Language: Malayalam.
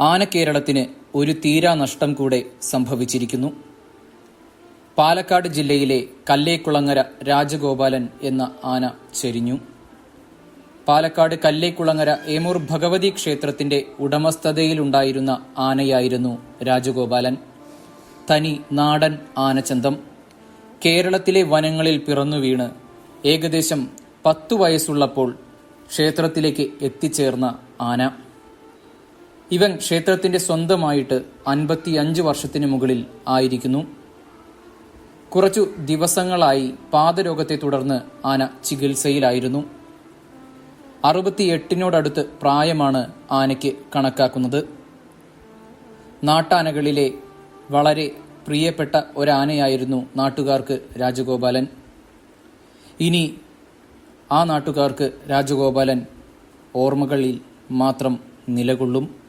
ആനക്കേരളത്തിന് ഒരു തീരാ നഷ്ടം കൂടെ സംഭവിച്ചിരിക്കുന്നു. പാലക്കാട് ജില്ലയിലെ കല്ലേക്കുളങ്ങര രാജഗോപാലൻ എന്ന ആന ചെരിഞ്ഞു. പാലക്കാട് കല്ലേക്കുളങ്ങര ഏമൂർ ഭഗവതി ക്ഷേത്രത്തിന്റെ ഉടമസ്ഥതയിലുണ്ടായിരുന്ന ആനയായിരുന്നു രാജഗോപാലൻ. തനി നാടൻ ആനച്ചന്തം കേരളത്തിലെ വനങ്ങളിൽ പിറന്നു വീണ് ഏകദേശം പത്തു വയസ്സുള്ളപ്പോൾ ക്ഷേത്രത്തിലേക്ക് എത്തിച്ചേർന്ന ആന. ഇവൻ ക്ഷേത്രത്തിന്റെ സ്വന്തമായിട്ട് അൻപത്തിയഞ്ച് വർഷത്തിന് മുകളിൽ ആയിരിക്കുന്നു. കുറച്ചു ദിവസങ്ങളായി പാദരോഗത്തെ തുടർന്ന് ആന ചികിത്സയിലായിരുന്നു. അറുപത്തിയെട്ടിനോടടുത്ത് പ്രായമാണ് ആനയ്ക്ക് കണക്കാക്കുന്നത്. നാട്ടാനകളിലെ വളരെ പ്രിയപ്പെട്ട ഒരാനയായിരുന്നു നാട്ടുകാർക്ക് രാജഗോപാലൻ. ഇനി ആ നാട്ടുകാർക്ക് രാജഗോപാലൻ ഓർമ്മകളിൽ മാത്രം നിലകൊള്ളും.